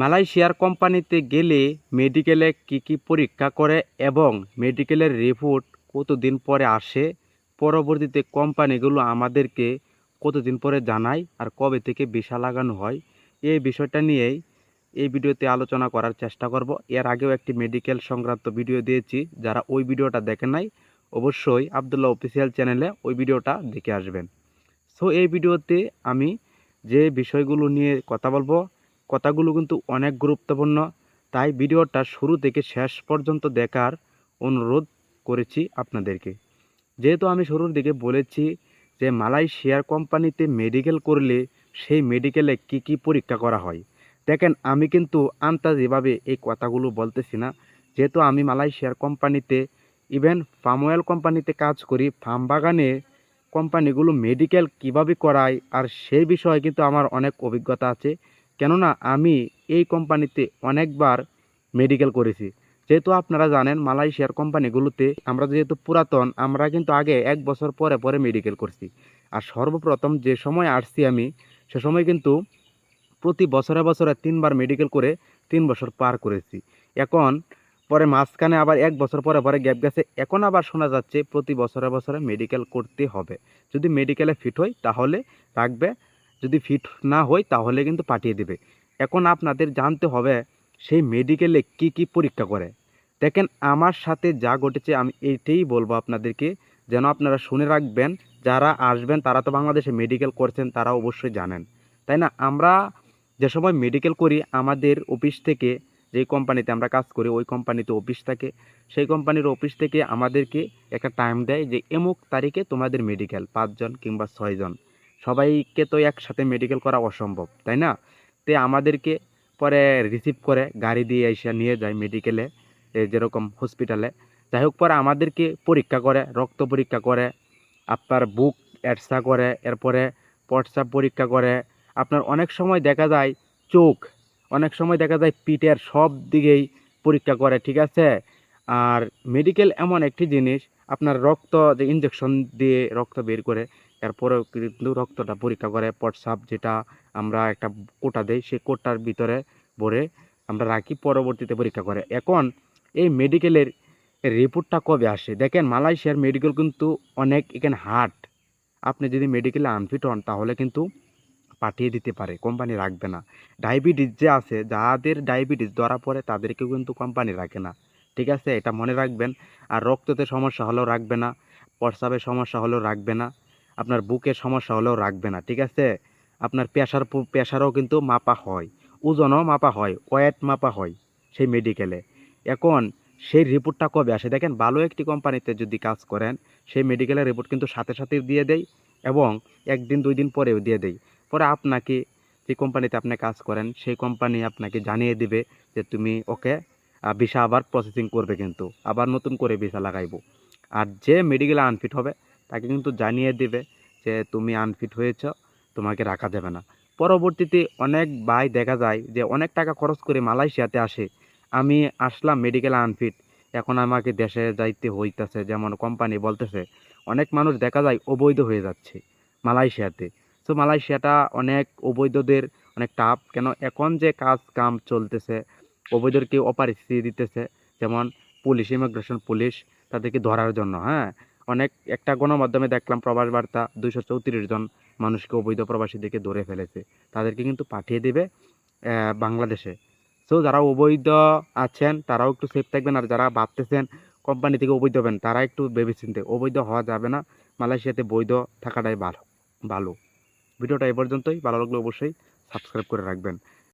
মালয়েশিয়ার কোম্পানিতে গেলে মেডিকেলে কি কি পরীক্ষা করে এবং মেডিকেলের রিপোর্ট কতদিন পরে আসে? পরবর্তীতে কোম্পানিগুলো আমাদেরকে কতদিন পরে জানায় আর কবে থেকে ভিসা লাগানো হয়? এই বিষয়টা নিয়েই এই ভিডিওতে আলোচনা করার চেষ্টা করব। এর আগেও একটি মেডিকেল সংক্রান্ত ভিডিও দিয়েছি। যারা ওই ভিডিওটা দেখে নাই, অবশ্যই আবদুল্লাহ অফিসিয়াল চ্যানেলে ওই ভিডিওটা দেখে আসবেন। সো এই ভিডিওতে আমি যে বিষয়গুলো নিয়ে কথা বলব কথাগুলো কিন্তু অনেক গুরুত্বপূর্ণ। তাই ভিডিওটা শুরু থেকে শেষ পর্যন্ত দেখার অনুরোধ করেছি আপনাদেরকে। যেহেতু আমি শুরুর দিকে বলেছি যে মালয়েশিয়ার কোম্পানিতে মেডিকেল করলে সেই মেডিকেলে কি কি পরীক্ষা করা হয়, দেখেন আমি কিন্তু আন্তাজিভাবে এই কথাগুলো বলতেছি না। যেহেতু আমি মালয়েশিয়ার কোম্পানিতে, ইভেন ফার্ম অয়েল কোম্পানিতে কাজ করি, ফার্ম বাগানে কোম্পানিগুলো মেডিকেল কীভাবে করায় আর সেই বিষয়ে কিন্তু আমার অনেক অভিজ্ঞতা আছে। কেননা আমি এই কোম্পানিতে অনেকবার মেডিকেল করেছি। যেহেতু আপনারা জানেন, মালয়েশিয়ার কোম্পানিগুলোতে আমরা যেহেতু পুরাতন, আমরা কিন্তু আগে এক বছর পরে পরে মেডিকেল করছি। আর সর্বপ্রথম যে সময় আসছি আমি, সে সময় কিন্তু প্রতি বছরে বছরে তিনবার মেডিকেল করে তিন বছর পার করেছি। এখন পরে মাঝখানে আবার এক বছর পরে পরে গ্যাপ গেছে। এখন আবার শোনা যাচ্ছে, প্রতি বছরে বছরে মেডিকেল করতে হবে। যদি মেডিকেলে ফিট হয় তাহলে রাখবে যদি ফিট না হয় তাহলে কিন্তু পাঠিয়ে দেবে। এখন আপনাদের জানতে হবে, সেই মেডিকেলে কি কি পরীক্ষা করে? দেখেন, আমার সাথে যা ঘটেছে আমি এইটাই বলব আপনাদেরকে, যেন আপনারা শুনে রাখবেন, যারা আসবেন, তারা তো বাংলাদেশে মেডিকেল করছেন, তারা অবশ্যই জানেন। তাই না? আমরা যে সময় মেডিকেল করি, আমাদের অফিস থেকে যেই কোম্পানিতে আমরা কাজ করি, ওই কোম্পানিতে অফিস থাকে। সেই কোম্পানির অফিস থেকে আমাদেরকে একটা টাইম দেয় যে, এমুক তারিখে তোমাদের মেডিকেল পাঁচজন কিংবা ছয়জন। সবাইকে তো একসাথে মেডিকেল করা অসম্ভব, তাই না? তে আমাদেরকে পরে রিসিভ করে গাড়ি দিয়ে এসে নিয়ে যায় মেডিকেলে যেরকম হসপিটালে যাই হোক, পরে আমাদেরকে পরীক্ষা করে, রক্ত পরীক্ষা করে, আপনার বুক এডসা করে, এরপরে পটসাপ পরীক্ষা করে। আপনার অনেক সময় দেখা যায় চোখ, অনেক সময় দেখা যায় পিঠের সব দিকেই পরীক্ষা করে, ঠিক আছে? আর মেডিকেল এমন একটি জিনিস আপনার রক্ত যে ইঞ্জেকশন দিয়ে রক্ত বের করে, এরপরেও কিন্তু রক্তটা পরীক্ষা করে পটসাপ যেটা আমরা একটা কোটা দেই, সেই কোটার ভিতরে ভরে আমরা রাখি, পরবর্তীতে পরীক্ষা করে। এখন এই মেডিকেলের রিপোর্টটা কবে আসে? দেখেন মালয়েশিয়ার মেডিকেল কিন্তু অনেক এখানে হার্ট আপনি যদি মেডিকেলে আনফিট হন, তাহলে কিন্তু পাঠিয়ে দিতে পারে কোম্পানি রাখবে না। ডায়াবেটিস যে আছে, যাদের ডায়াবেটিস ধরা পড়ে, তাদেরকেও কিন্তু কোম্পানি রাখে না। ঠিক আছে? এটা মনে রাখবেন। আর রক্ততে সমস্যা হলেও রাখবে না প্রস্রাবের সমস্যা হলেও রাখবে না, আপনার বুকের সমস্যা হলেও রাখবে না, ঠিক আছে? আপনার প্রেশার প্রেশারও কিন্তু মাপা হয়, ওজনও মাপা হয়, ওয়েট মাপা হয় সেই মেডিকেলে এখন সেই রিপোর্টটা কবে আসে? দেখেন, ভালো একটি কোম্পানিতে যদি কাজ করেন, সেই মেডিকেলের রিপোর্ট কিন্তু সাথে সাথে দিয়ে দেয় এবং একদিন, দুই দিন পরেও দিয়ে দেয় পরে আপনাকে যে কোম্পানিতে আপনি কাজ করেন, সেই কোম্পানি আপনাকে জানিয়ে দিবে যে তুমি ওকে ভিসা আবার প্রসেসিং করবে কিন্তু, আবার নতুন করে ভিসা লাগাইবো। আর যে মেডিকেলে আনফিট হবে, তাকে কিন্তু জানিয়ে দিবে যে তুমি আনফিট হয়েছ, তোমাকে রাখা যাবে না। পরবর্তীতে অনেক ভাই দেখা যায় যে অনেক টাকা খরচ করে মালয়েশিয়াতে আসে, আমি আসলাম মেডিকেল আনফিট এখন আমাকে দেশে যাইতে হইতেছে। যেমন কোম্পানি বলতেছে, অনেক মানুষ দেখা যায় অবৈধ হয়ে যাচ্ছে মালয়েশিয়াতে। তো মালয়েশিয়াটা অনেক অবৈধদের অনেক টাফ কেন? এখন যে কাজ কাম চলতেছে অবৈধকে অপারিস্থিতি দিতেছে। যেমন পুলিশ ইমিগ্রেশন পুলিশ তাদেরকে ধরার জন্য হ্যাঁ? অনেক, একটা গণমাধ্যমে দেখলাম প্রবাস বার্তা দুইশো চৌত্রিশ জন মানুষকে অবৈধ প্রবাসীদেরকে ধরে ফেলেছে। তাদেরকে কিন্তু পাঠিয়ে দেবে বাংলাদেশে। সো যারা অবৈধ আছেন, তারাও একটু সেফ থাকবেন। আর যারা ভাবতেছেন কোম্পানি থেকে অবৈধ হবেন, তারা একটু ভেবে চিনতে অবৈধ হওয়া যাবে না। মালয়েশিয়াতে বৈধ থাকাটাই ভালো ভালো। ভিডিওটা এ পর্যন্তই। ভালো লাগলে অবশ্যই সাবস্ক্রাইব করে রাখবেন।